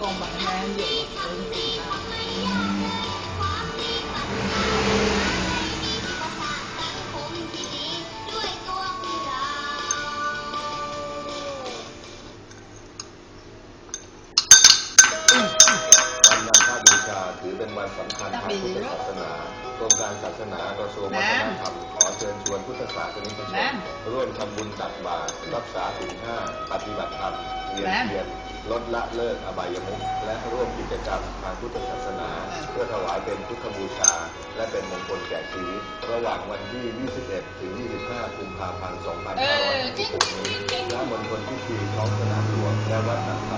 กองบัตรแม่อยู่อะเดินสีมาวันมาฆบูชาถือเป็นวันสำคัญทางพุทธศาสนากรมการศาสนากระทรวงวัฒนธรรม วนพุทธศาสนิกชนร่วมทำบุญตักบาตรรักษาศีลห้าปฏิบัติธรรมเรียนเพียรลดละเลิกอบายมุขและร่วมกิจกรรมทางพุทธศาสนา เพื่อถวายเป็นพุทธบูชา และเป็นมงคลแก่ชีวิต ระหว่างวันที่ 21 ถึง 25 กุมภาพันธ์ 2566นี้ณมณฑลพิธีท้องสนามหลวงและวัดต่างๆ